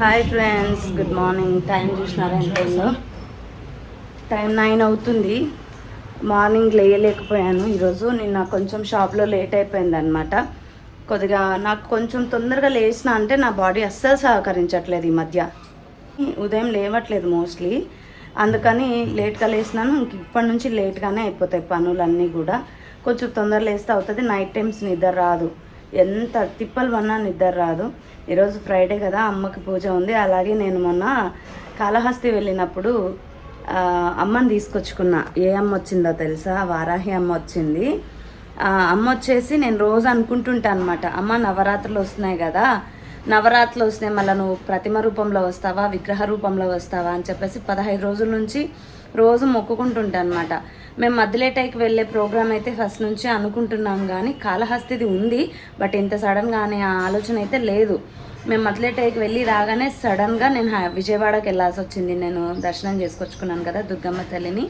Hi friends good morning time చూసినారంటే time nine అవుతుంది. Morning లేయలేకపోయాను ఈరోజు. నిన్న కొంచెం షాప్లో లేట్ అయిపోయింది అనమాట కొద్దిగా నాకు కొంచెం తొందరగా లేచిన అంటే నా బాడీ అస్సలు సహకరించట్లేదు ఈ మధ్య. ఉదయం లేవట్లేదు మోస్ట్లీ అందుకని లేట్గా లేసినాను. ఇంక ఇప్పటి నుంచి లేట్గానే అయిపోతాయి పనులన్నీ కూడా. కొంచెం తొందరగా లేస్తే అవుతుంది. నైట్ టైమ్స్ నిద్ర రాదు. ఎంత తిప్పలు పన్నా నిద్ర రాదు. ఈరోజు ఫ్రైడే కదా అమ్మకి పూజ ఉంది. అలాగే నేను మొన్న కాళహస్తి వెళ్ళినప్పుడు అమ్మని తీసుకొచ్చుకున్నా. ఏ అమ్మ వచ్చిందో తెలుసా? వారాహి అమ్మ వచ్చింది. అమ్మ వచ్చేసి నేను రోజు అనుకుంటుంటా అనమాట అమ్మ నవరాత్రులు వస్తున్నాయి కదా. నవరాత్రులు వస్తున్నాయి. మళ్ళీ నువ్వు ప్రతిమ రూపంలో వస్తావా? విగ్రహ రూపంలో వస్తావా? అని చెప్పేసి పదహైదు రోజుల నుంచి రోజు మొక్కుకుంటుంటా అనమాట మేము మధ్యలేటైకి వెళ్ళే ప్రోగ్రామ్ అయితే ఫస్ట్ నుంచి అనుకుంటున్నాం కానీ కాళహస్తిది ఉంది బట్ ఇంత సడన్గా అనే ఆలోచన అయితే లేదు. మేము మధ్యలేటైకి వెళ్ళి రాగానే సడన్గా నేను హై- విజయవాడకి వెళ్ళాల్సి వచ్చింది. నేను దర్శనం చేసుకొచ్చుకున్నాను కదా దుర్గమ్మ తల్లిని.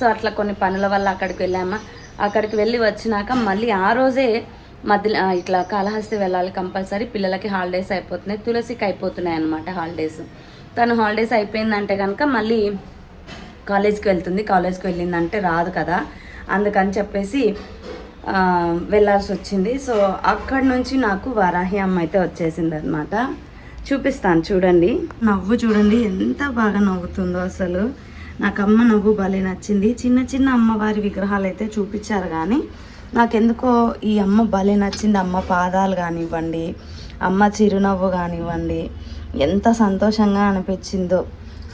సో అట్లా కొన్ని పనుల వల్ల అక్కడికి వెళ్ళామా. అక్కడికి వెళ్ళి వచ్చినాక మళ్ళీ ఆ రోజే మధ్య ఇట్లా కాళహస్తి వెళ్ళాలి కంపల్సరీ. పిల్లలకి హాలిడేస్ అయిపోతున్నాయి. తులసికి అయిపోతున్నాయి అనమాట హాలిడేస్. తను హాలిడేస్ అయిపోయిందంటే కనుక మళ్ళీ కాలేజ్కి వెళ్తుంది. కాలేజ్కి వెళ్ళిందంటే రాదు కదా. అందుకని చెప్పేసి వెళ్ళాల్సి వచ్చింది. సో అక్కడి నుంచి నాకు వరాహి అమ్మ అయితే వచ్చేసింది అనమాట చూపిస్తాను చూడండి. నవ్వు చూడండి ఎంత బాగా నవ్వుతుందో అసలు. నాకు అమ్మ నవ్వు భలే నచ్చింది. చిన్న చిన్న అమ్మవారి విగ్రహాలు అయితే చూపించారు కానీ నాకెందుకో ఈ అమ్మ భలే నచ్చింది. అమ్మ పాదాలు కానివ్వండి అమ్మ చిరునవ్వు కానివ్వండి ఎంత సంతోషంగా అనిపించిందో.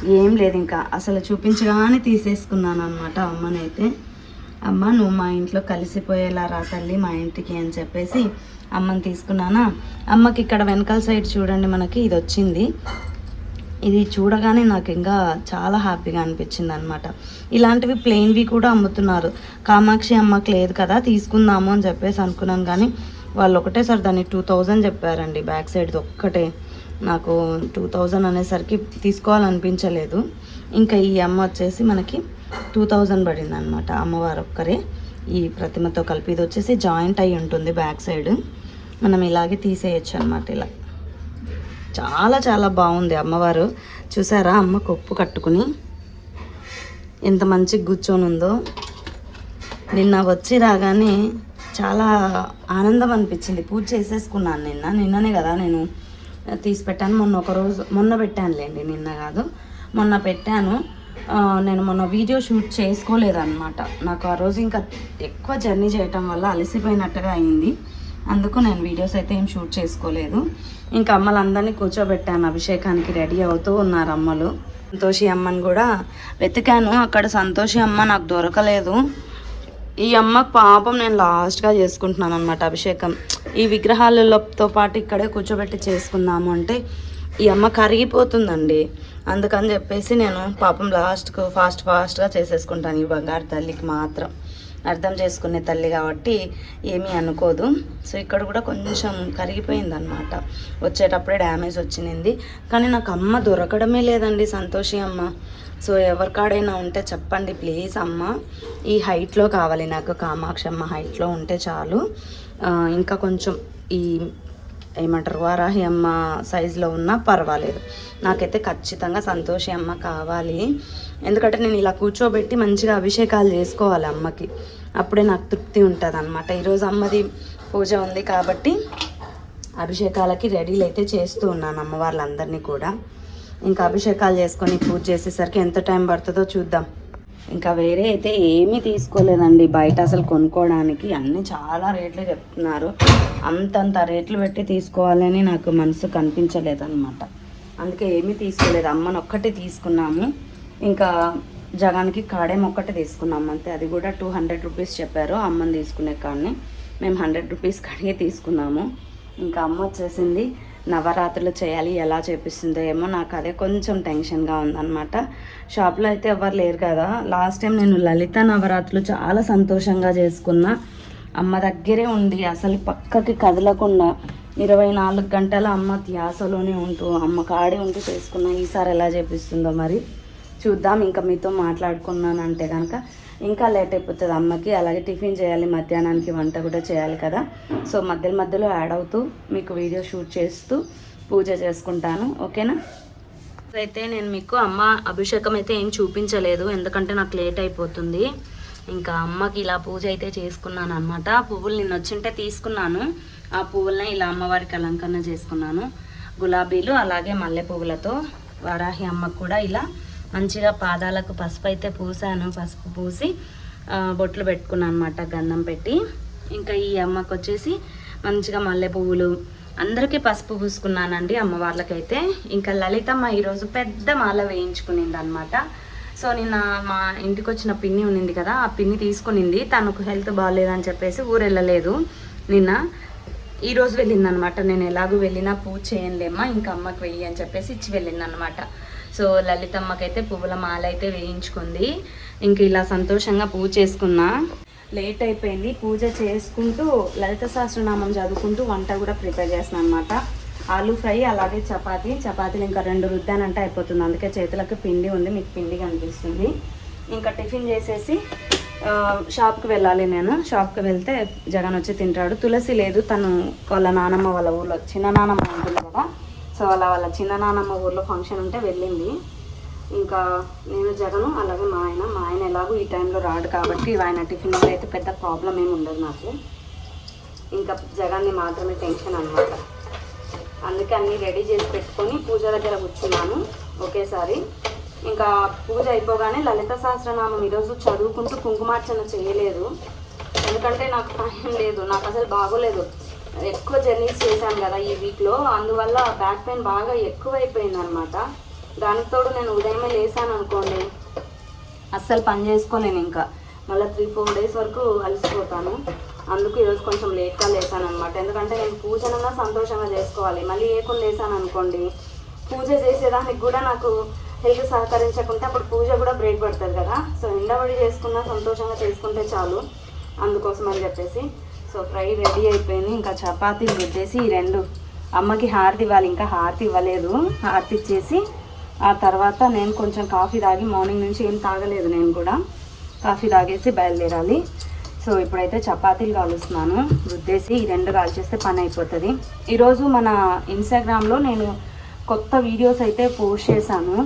ఏం లేదు ఇంకా. అసలు చూపించగానే తీసేసుకున్నాను అనమాట అమ్మనైతే. అమ్మ నువ్వు మా ఇంట్లో కలిసిపోయేలా రా తల్లి మా ఇంటికి అని చెప్పేసి అమ్మని తీసుకున్నానా? అమ్మకి ఇక్కడ వెనకాల సైడ్ చూడండి మనకి ఇది వచ్చింది. ఇది చూడగానే నాకు ఇంకా చాలా హ్యాపీగా అనిపించింది అనమాట ఇలాంటివి ప్లెయిన్వి కూడా అమ్ముతున్నారు. కామాక్షి అమ్మకి లేదు కదా తీసుకుందాము అని చెప్పేసి అనుకున్నాను కానీ వాళ్ళు ఒకటేసారి దాన్ని టూ థౌజండ్ చెప్పారండి బ్యాక్ సైడ్ ఒక్కటే. నాకు టూ థౌజండ్ అనేసరికి తీసుకోవాలనిపించలేదు. ఇంకా ఈ అమ్మ వచ్చేసి మనకి టూ థౌజండ్ పడింది అనమాట అమ్మవారు ఒక్కరే. ఈ ప్రతిమతో కలిపి ఇది వచ్చేసి జాయింట్ అయి ఉంటుంది బ్యాక్ సైడ్. మనం ఇలాగే తీసేయచ్చు అనమాట ఇలా. చాలా చాలా బాగుంది అమ్మవారు. చూసారా? అమ్మ కొప్పు కట్టుకుని ఎంత మంచి కూర్చొని ఉందో. నిన్న వచ్చి రాగానే చాలా ఆనందం అనిపించింది. పూజ చేసేసుకున్నాను నిన్న. నిన్ననే కదా నేను తీసి పెట్టాను. మొన్న ఒక రోజు మొన్న పెట్టానులేండి నిన్న కాదు. మొన్న పెట్టాను. నేను మొన్న వీడియో షూట్ చేసుకోలేదన్నమాట. నాకు ఆ రోజు ఇంకా ఎక్కువ జర్నీ చేయటం వల్ల అలసిపోయినట్టుగా అయింది. అందుకు నేను వీడియోస్ అయితే ఏం షూట్ చేసుకోలేదు. ఇంకా అమ్మలందరినీ కూర్చోబెట్టాను. అభిషేకానికి రెడీ అవుతూ ఉన్నారు అమ్మలు. సంతోషి అమ్మని కూడా వెతికాను. అక్కడ సంతోషి అమ్మ నాకు దొరకలేదు. ఈ అమ్మ పాపం నేను లాస్ట్గా చేసుకుంటున్నాను అనమాట అభిషేకం. ఈ విగ్రహాలతో పాటు ఇక్కడే కూర్చోబెట్టి చేసుకుందాము అంటే ఈ అమ్మ కరిగిపోతుందండి. అందుకని చెప్పేసి నేను పాపం లాస్ట్కు ఫాస్ట్ ఫాస్ట్గా చేసేసుకుంటాను ఈ బంగారు తల్లికి మాత్రం. అర్థం చేసుకునే తల్లి కాబట్టి ఏమీ అనుకోదు. సో ఇక్కడ కూడా కొంచెం కరిగిపోయింది అనమాట వచ్చేటప్పుడే డ్యామేజ్ వచ్చింది. కానీ నాకు అమ్మ దొరకడమే లేదండి సంతోషి అమ్మ. సో ఎవరికాడైనా ఉంటే చెప్పండి ప్లీజ్ అమ్మ. ఈ హైట్లో కావాలి నాకు కామాక్షి అమ్మ హైట్లో ఉంటే చాలు. ఇంకా కొంచెం ఈ ఏమంటారు వారాహి అమ్మ సైజులో ఉన్నా పర్వాలేదు. నాకైతే ఖచ్చితంగా సంతోషి అమ్మ కావాలి. ఎందుకంటే నేను ఇలా కూర్చోబెట్టి మంచిగా అభిషేకాలు చేసుకోవాలి అమ్మకి. అప్పుడే నాకు తృప్తి ఉంటుంది అనమాట ఈరోజు అమ్మది పూజ ఉంది కాబట్టి అభిషేకాలకి రెడీలు అయితే చేస్తూ ఉన్నాను అమ్మవార్లందరినీ కూడా. ఇంకా అభిషేకాలు చేసుకొని పూజ చేసేసరికి ఎంత టైం పడుతుందో చూద్దాం. ఇంకా వేరే అయితే ఏమీ తీసుకోలేదండి. బయట అసలు కొనుక్కోవడానికి అన్నీ చాలా రేట్లు చెప్తున్నారు. అంతంత రేట్లు పెట్టి తీసుకోవాలని నాకు మనసు కనిపించలేదన్నమాట. అందుకే ఏమీ తీసుకోలేదు. అమ్మని ఒక్కటి తీసుకున్నాము. ఇంకా జగానికి కాడేం ఒక్కటి తీసుకున్నాము అంతే. అది కూడా టూ హండ్రెడ్ రూపీస్ చెప్పారు. అమ్మని తీసుకునే కాడని మేము హండ్రెడ్ రూపీస్ కడిగే తీసుకున్నాము. ఇంకా అమ్మ వచ్చేసింది. నవరాత్రులు చేయాలి ఎలా చేపిస్తుందో ఏమో నాకు అదే కొంచెం టెన్షన్గా ఉందన్నమాట. షాప్లో అయితే ఎవరు లేరు కదా. లాస్ట్ టైం నేను లలిత నవరాత్రులు చాలా సంతోషంగా చేసుకున్నా. అమ్మ దగ్గరే ఉండి అసలు పక్కకి కదలకుండా. ఇరవై నాలుగు గంటల అమ్మ ధ్యాసలోనే ఉంటూ అమ్మ కాడే ఉంటూ చేసుకున్నా. ఈసారి ఎలా చేపిస్తుందో మరి చూద్దాం ఇంకా మీతో మాట్లాడుకున్నానంటే కనుక ఇంకా లేట్ అయిపోతుంది అమ్మకి. అలాగే టిఫిన్ చేయాలి మధ్యాహ్నానికి వంట కూడా చేయాలి కదా. సో మధ్యలో మధ్యలో యాడ్ అవుతూ మీకు వీడియో షూట్ చేస్తూ పూజ చేసుకుంటాను. ఓకేనా? అయితే నేను మీకు అమ్మ అభిషేకం అయితే ఏం చూపించలేదు. ఎందుకంటే నాకు లేట్ అయిపోతుంది. ఇంకా అమ్మకి ఇలా పూజ అయితే చేసుకున్నాను అనమాట పువ్వులు నిన్న వచ్చింటే తీసుకున్నాను. ఆ పువ్వులనే ఇలా అమ్మవారికి అలంకరణ చేసుకున్నాను. గులాబీలు అలాగే మల్లె పువ్వులతో వారాహి అమ్మకు కూడా ఇలా మంచిగా పాదాలకు పసుపు అయితే పూసాను. పసుపు పూసి బొట్లు పెట్టుకున్నాను అనమాట గంధం పెట్టి. ఇంకా ఈ అమ్మకు వచ్చేసి మంచిగా మల్లె పువ్వులు అందరికీ పసుపు పూసుకున్నానండి అమ్మవార్లకైతే ఇంకా లలితమ్మ ఈరోజు పెద్ద మాల వేయించుకునింది అనమాట సో నిన్న మా ఇంటికి వచ్చిన పిన్ని ఉన్నింది కదా ఆ పిన్ని తీసుకునింది. తనకు హెల్త్ బాగాలేదని చెప్పేసి ఊరు వెళ్ళలేదు నిన్న ఈరోజు వెళ్ళింది అనమాట నేను ఎలాగూ వెళ్ళినా పూజ చేయంలేమ్మా ఇంకా అమ్మకి వెయ్యి అని చెప్పేసి ఇచ్చి వెళ్ళింది అనమాట సో లలితమ్మకైతే పువ్వుల మాల అయితే వేయించుకుంది. ఇంక ఇలా సంతోషంగా పూజ చేసుకున్నా. లేట్ అయిపోయింది. పూజ చేసుకుంటూ లలిత సహస్రనామం చదువుకుంటూ వంట కూడా ప్రిపేర్ చేస్తున్నాను అనమాట ఆలూ ఫ్రై అలాగే చపాతి. చపాతీలు ఇంకా రెండు రుద్దానంటే అయిపోతుంది. అందుకే చేతులకు పిండి ఉంది. మీకు పిండి కనిపిస్తుంది. ఇంకా టిఫిన్ చేసేసి షాప్కి వెళ్ళాలి నేను. షాప్కి వెళ్తే జగన్ వచ్చి తింటాడు. తులసి లేదు. తను వాళ్ళ నానమ్మ వాళ్ళ ఊళ్ళో చిన్న నానమ్మ ఉంటుంది కదా. సో అలా వాళ్ళ చిన్న నానమ్మ ఊర్లో ఫంక్షన్ ఉంటే వెళ్ళింది. ఇంకా నేను జగను అలాగే మా ఆయన మా ఆయన ఎలాగో ఈ టైంలో రాడు కాబట్టి ఆయన టిఫిన్లో అయితే పెద్ద ప్రాబ్లం ఏమి ఉండదు నాకు. ఇంకా జగన్ని మాత్రమే టెన్షన్ అనమాట అందుకే అన్నీ రెడీ చేసి పెట్టుకొని పూజ దగ్గర కూర్చున్నాను ఒకేసారి. ఇంకా పూజ అయిపోగానే లలిత సహస్రనామం ఈరోజు చదువుకుంటూ కుంకుమార్చన చేయలేదు. ఎందుకంటే నాకు టైం లేదు నాకు అసలు బాగోలేదు. ఎక్కువ జర్నీస్ చేశాను కదా ఈ వీక్లో. అందువల్ల బ్యాక్ పెయిన్ బాగా ఎక్కువైపోయింది అనమాట దానికి తోడు నేను ఉదయమే లేసాను అనుకోండి. అస్సలు పని చేసుకోలేను ఇంకా. మళ్ళీ త్రీ ఫోర్ డేస్ వరకు అలసిపోతాను. అందుకు ఈరోజు కొంచెం లేట్గా లేసాను అనమాట ఎందుకంటే నేను పూజనన్నా సంతోషంగా చేసుకోవాలి. మళ్ళీ ఏకుండా లేసాను అనుకోండి పూజ చేసేదానికి కూడా నాకు హెల్త్ సహకరించకుంటే అప్పుడు పూజ కూడా బ్రేక్ పడుతుంది కదా. సో ఎండబడి చేసుకున్నా సంతోషంగా చేసుకుంటే చాలు. అందుకోసం అని చెప్పేసి. సో ఫ్రై రెడీ అయిపోయింది. ఇంకా చపాతీలు రుద్దేసి ఈ రెండు. అమ్మకి హారతి ఇవ్వాలి. ఇంకా హారతి ఇవ్వలేదు. హారతి ఇచ్చేసి ఆ తర్వాత నేను కొంచెం కాఫీ తాగి మార్నింగ్ నుంచి ఏం తాగలేదు నేను కూడా. కాఫీ తాగేసి బయలుదేరాలి. సో ఇప్పుడైతే చపాతీలు కాలుస్తున్నాను. రుద్దేసి ఈ రెండు కాల్చేస్తే పని అయిపోతుంది. ఈరోజు మన ఇన్స్టాగ్రామ్లో నేను కొత్త వీడియోస్ అయితే పోస్ట్ చేశాను.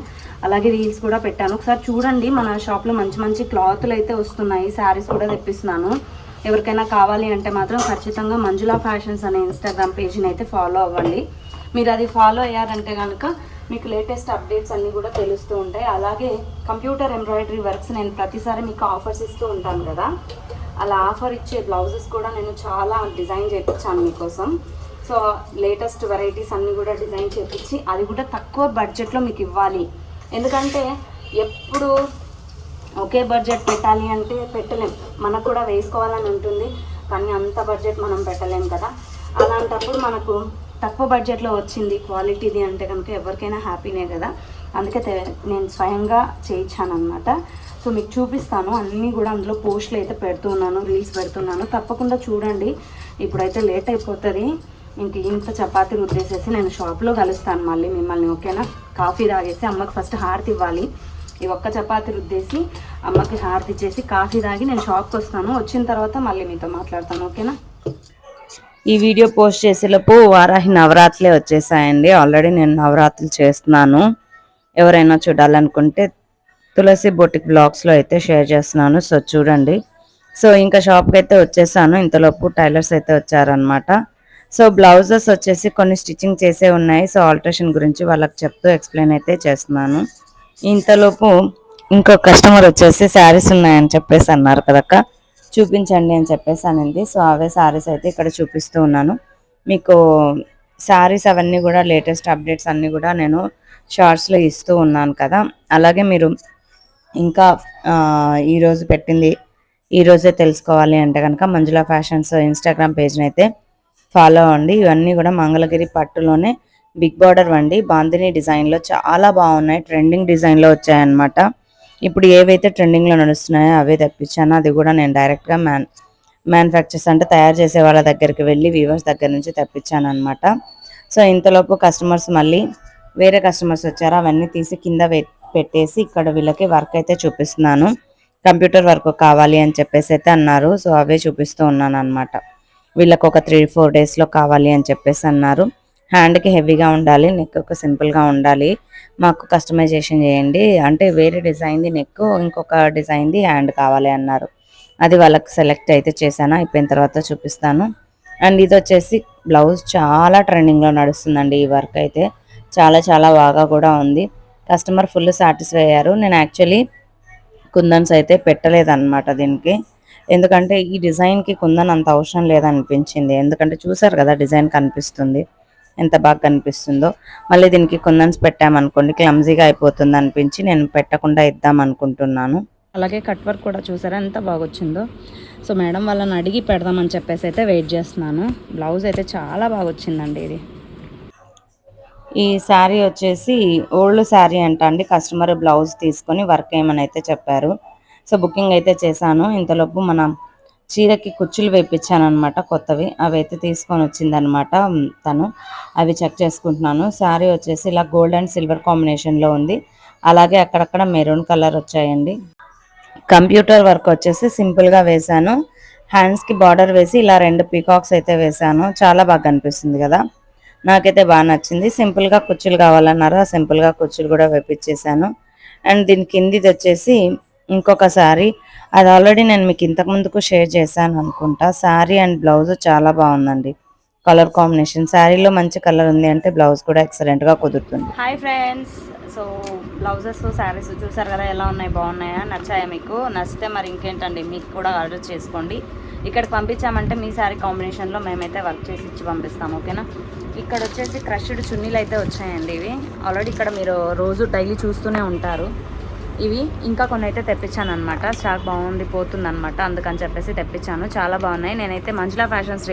అలాగే రీల్స్ కూడా పెట్టాను. ఒకసారి చూడండి. మన షాప్లో మంచి మంచి క్లాతులు అయితే వస్తున్నాయి. శారీస్ కూడా తెప్పిస్తున్నాను. ఎవరికైనా కావాలి అంటే మాత్రం ఖచ్చితంగా మంజులా ఫ్యాషన్స్ అనే ఇన్స్టాగ్రామ్ పేజ్ని అయితే ఫాలో అవ్వండి. మీరు అది ఫాలో అయ్యారంటే కనుక మీకు లేటెస్ట్ అప్డేట్స్ అన్నీ కూడా తెలుస్తూ ఉంటాయి. అలాగే కంప్యూటర్ ఎంబ్రాయిడరీ వర్క్స్ నేను ప్రతిసారి మీకు ఆఫర్స్ ఇస్తూ ఉంటాను కదా. అలా ఆఫర్ ఇచ్చే బ్లౌజెస్ కూడా నేను చాలా డిజైన్ చేయించాను మీకోసం. సో లేటెస్ట్ వెరైటీస్ అన్నీ కూడా డిజైన్ చేయించి అది కూడా తక్కువ బడ్జెట్లో మీకు ఇవ్వాలి. ఎందుకంటే ఎప్పుడు ఒకే బడ్జెట్ పెట్టాలి అంటే పెట్టలేం. మనకు కూడా వేసుకోవాలని ఉంటుంది కానీ అంత బడ్జెట్ మనం పెట్టలేం కదా. అలాంటప్పుడు మనకు తక్కువ బడ్జెట్లో వచ్చింది క్వాలిటీది అంటే కనుక ఎవరికైనా హ్యాపీనే కదా. అందుకే నేను స్వయంగా చేయించాను అనమాట సో మీకు చూపిస్తాను. అన్నీ కూడా అందులో పోస్టులు అయితే పెడుతున్నాను రీల్స్ పెడుతున్నాను. తప్పకుండా చూడండి. ఇప్పుడైతే లేట్ అయిపోతుంది. ఇంక ఇంత చపాతీ రుద్దేసేసి నేను షాప్లో కలుస్తాను మళ్ళీ మిమ్మల్ని ఓకేనా? కాఫీ తాగేసి అమ్మకి ఫస్ట్ హారతి ఇవ్వాలి. ఈ ఒక్క చపాతి రుద్దేసి అమ్మకి హారతి ఇచ్చేసి కాఫీ తాగి నేను షాప్కి వస్తాను. వచ్చిన తర్వాత మళ్ళీ మీతో మాట్లాడతాను ఓకేనా? ఈ వీడియో పోస్ట్ చేసేలోపు వారాహి నవరాత్రులే వచ్చేసాయండి. ఆల్రెడీ నేను నవరాత్రులు చేస్తున్నాను. ఎవరైనా చూడాలనుకుంటే తులసి బొటిక్ బ్లాగ్స్లో అయితే షేర్ చేస్తున్నాను. సో చూడండి. సో ఇంకా షాప్కి అయితే వచ్చేసాను. ఇంతలోపు టైలర్స్ అయితే వచ్చారనమాట సో బ్లౌజెస్ వచ్చేసి కొన్ని స్టిచ్చింగ్ చేసే ఉన్నాయి. సో ఆల్ట్రేషన్ గురించి వాళ్ళకి చెప్తూ ఎక్స్ప్లెయిన్ అయితే చేస్తున్నాను. ఇంతలోపు ఇంకో కస్టమర్ వచ్చేసి శారీస్ ఉన్నాయని చెప్పేసి అన్నారు కదక్క. చూపించండి అని చెప్పేసి అనింది. సో అవే శారీస్ అయితే ఇక్కడ చూపిస్తూ ఉన్నాను. మీకు శారీస్ అవన్నీ కూడా లేటెస్ట్ అప్డేట్స్ అన్నీ కూడా నేను షార్ట్స్లో ఇస్తూ ఉన్నాను కదా. అలాగే మీరు ఇంకా ఈరోజు పెట్టింది ఈరోజే తెలుసుకోవాలి అంటే కనుక మంజుల ఫ్యాషన్స్ ఇన్స్టాగ్రామ్ పేజ్ని అయితే ఫాలో అవ్వండి. ఇవన్నీ కూడా మంగళగిరి పట్టులోనే బిగ్ బార్డర్ వండి బాందిని డిజైన్లో చాలా బాగున్నాయి. ట్రెండింగ్ డిజైన్లో వచ్చాయన్నమాట. ఇప్పుడు ఏవైతే ట్రెండింగ్లో నడుస్తున్నాయో అవే తెప్పించాను. అది కూడా నేను డైరెక్ట్గా మ్యాన్ మ్యానుఫ్యాక్చర్స్ అంటే తయారు చేసే వాళ్ళ దగ్గరికి వెళ్ళి వీవర్స్ దగ్గర నుంచి తెప్పించాను అనమాట సో ఇంతలోపు కస్టమర్స్ మళ్ళీ వేరే కస్టమర్స్ వచ్చారు. అవన్నీ తీసి కింద పెట్టేసి ఇక్కడ వీళ్ళకి వర్క్ అయితే చూపిస్తున్నాను. కంప్యూటర్ వర్క్ కావాలి అని చెప్పేసి అయితే అన్నారు. సో అవే చూపిస్తూ ఉన్నాను అనమాట వీళ్ళకి ఒక త్రీ ఫోర్ డేస్లో కావాలి అని చెప్పేసి అన్నారు. హ్యాండ్కి హెవీగా ఉండాలి నెక్ ఒక సింపుల్గా ఉండాలి. మాకు కస్టమైజేషన్ చేయండి. అంటే వేరే డిజైన్ది నెక్ ఇంకొక డిజైన్ది హ్యాండ్ కావాలి అన్నారు. అది వాళ్ళకి సెలెక్ట్ అయితే చేశాను. అయిపోయిన తర్వాత చూపిస్తాను. అండ్ ఇది వచ్చేసి బ్లౌజ్ చాలా ట్రెండింగ్లో నడుస్తుందండి ఈ వర్క్ అయితే. చాలా చాలా బాగా కూడా ఉంది. కస్టమర్ ఫుల్ సాటిస్ఫై అయ్యారు. నేను యాక్చువల్లీ కుందన్స్ అయితే పెట్టలేదన్నమాట దీనికి. ఎందుకంటే ఈ డిజైన్కి కుందన్ అంత అవసరం లేదనిపించింది. ఎందుకంటే చూసారు కదా డిజైన్ కనిపిస్తుంది. ఎంత బాగా కనిపిస్తుందో. మళ్ళీ దీనికి కుందన్స్ పెట్టామనుకోండి క్లమ్జీగా అయిపోతుంది అనిపించి నేను పెట్టకుండా ఇద్దాం అనుకుంటున్నాను. అలాగే కట్ వర్క్ కూడా చూసారా ఎంత బాగా వచ్చిందో సో మేడం వాళ్ళని అడిగి పెడదామని చెప్పేసి అయితే వెయిట్ చేస్తున్నాను. బ్లౌజ్ అయితే చాలా బాగా వచ్చిందండి ఇది. ఈ శారీ వచ్చేసి ఓల్డ్ శారీ అంట అండి కస్టమర్ బ్లౌజ్ తీసుకొని వర్క్ ఏమని అయితే చెప్పారు. సో బుకింగ్ అయితే చేశాను. ఇంతలోపు మన చీరకి కుచ్చులు వేయించాను అనమాట కొత్తవి. అవి అయితే తీసుకొని వచ్చిందనమాట తను. అవి చెక్ చేసుకుంటున్నాను. శారీ వచ్చేసి ఇలా గోల్డ్ అండ్ సిల్వర్ కాంబినేషన్లో ఉంది. అలాగే అక్కడక్కడ మెరూన్ కలర్ వచ్చాయండి. కంప్యూటర్ వర్క్ వచ్చేసి సింపుల్గా వేశాను. హ్యాండ్స్కి బార్డర్ వేసి ఇలా రెండు పీకాక్స్ అయితే వేశాను. చాలా బాగా కనిపిస్తుంది కదా. నాకైతే బాగా నచ్చింది. సింపుల్గా కుర్చీలు కావాలన్నారు. ఆ సింపుల్గా కుర్చీలు కూడా వేపించేసాను అండ్ దీని కిందిది వచ్చేసి ఇంకొక శారీ అది ఆల్రెడీ నేను మీకు ఇంతకు ముందుకు షేర్ చేశాను అనుకుంటా. శారీ అండ్ బ్లౌజ్ చాలా బాగుందండి. Colour combination. శారీలో మంచి కలర్ ఉంది అంటే బ్లౌజ్ కూడా ఎక్సలెంట్గా కుదురుతుంది. Hi friends so blouses saris చూసారు కదా ఎలా ఉన్నాయి బాగున్నాయా? నచ్చాయా మీకు? నచ్చితే మరి ఇంకేంటండి? మీకు కూడా ఆర్డర్ చేసుకోండి. ఇక్కడికి పంపించామంటే మీ శారీ కాంబినేషన్లో మేమైతే వర్క్ చేసి ఇచ్చి పంపిస్తాం ఓకేనా? ఇక్కడ వచ్చేసి క్రష్డ్ చున్నీలు అయితే వచ్చాయండి ఇవి. ఆల్రెడీ ఇక్కడ మీరు రోజు డైలీ చూస్తూనే ఉంటారు. ఇవి ఇంకా కొన్ని అయితే తెప్పించాను అనమాట స్టాక్ బాగుంది పోతుంది అనమాట అందుకని చెప్పేసి తెప్పించాను. చాలా బాగున్నాయి. నేనైతే మంజులా ఫ్యాషన్స్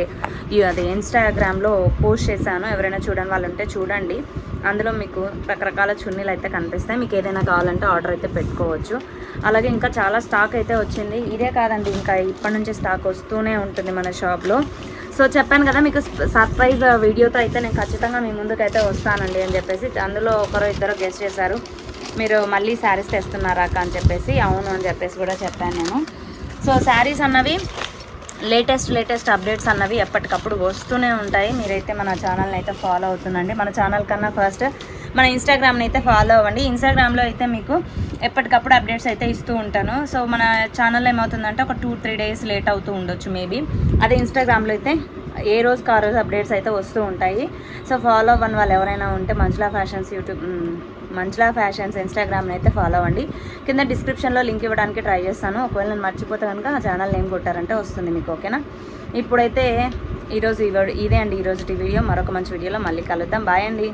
అది ఇన్స్టాగ్రామ్లో పోస్ట్ చేశాను. ఎవరైనా చూడని వాళ్ళు ఉంటే చూడండి. అందులో మీకు రకరకాల చున్నీలు అయితే కనిపిస్తాయి. మీకు ఏదైనా కావాలంటే ఆర్డర్ అయితే పెట్టుకోవచ్చు. అలాగే ఇంకా చాలా స్టాక్ అయితే వచ్చింది. ఇదే కాదండి ఇంకా ఇప్పటి నుంచి స్టాక్ వస్తూనే ఉంటుంది మన షాప్లో. సో చెప్పాను కదా మీకు సర్ప్రైజ్ వీడియోతో అయితే నేను ఖచ్చితంగా మీ ముందుకైతే వస్తానండి అని చెప్పేసి అందులో ఒకరు ఇద్దరు గెస్ట్ చేశారు. మీరు మళ్ళీ శారీస్ తెస్తున్నారా అక్క అని చెప్పేసి అవును అని చెప్పేసి కూడా చెప్పాను నేను. సో శారీస్ అన్నవి లేటెస్ట్ లేటెస్ట్ అప్డేట్స్ అన్నవి ఎప్పటికప్పుడు వస్తూనే ఉంటాయి. మీరైతే మన ఛానల్ని అయితే ఫాలో అవుతుందండి మన ఛానల్ కన్నా ఫస్ట్ మన ఇన్స్టాగ్రామ్ని అయితే ఫాలో అవ్వండి. ఇన్స్టాగ్రామ్లో అయితే మీకు ఎప్పటికప్పుడు అప్డేట్స్ అయితే ఇస్తూ ఉంటాను. సో మన ఛానల్ ఏమవుతుందంటే ఒక టూ త్రీ డేస్ లేట్ అవుతూ ఉండొచ్చు మేబీ. అదే ఇన్స్టాగ్రామ్లో అయితే ఏ రోజుకి ఆ రోజు అప్డేట్స్ అయితే వస్తూ ఉంటాయి. సో ఫాలో అవ్వని వాళ్ళు ఎవరైనా ఉంటే Manjula fashions YouTube Manjula fashions ఇన్స్టాగ్రామ్ని అయితే ఫాలో అవ్వండి. కింద డిస్క్రిప్షన్లో లింక్ ఇవ్వడానికి ట్రై చేస్తాను. ఒకవేళ నేను మర్చిపోతే కనుక ఆ ఛానల్ నేమ్ కొట్టారంటే వస్తుంది మీకు ఓకేనా ఇప్పుడైతే ఈరోజు ఈ ఇదే అండి ఈరోజు వీడియో. మరొక మంచి వీడియోలో మళ్ళీ కలుద్దాం. బాయ్ అండి.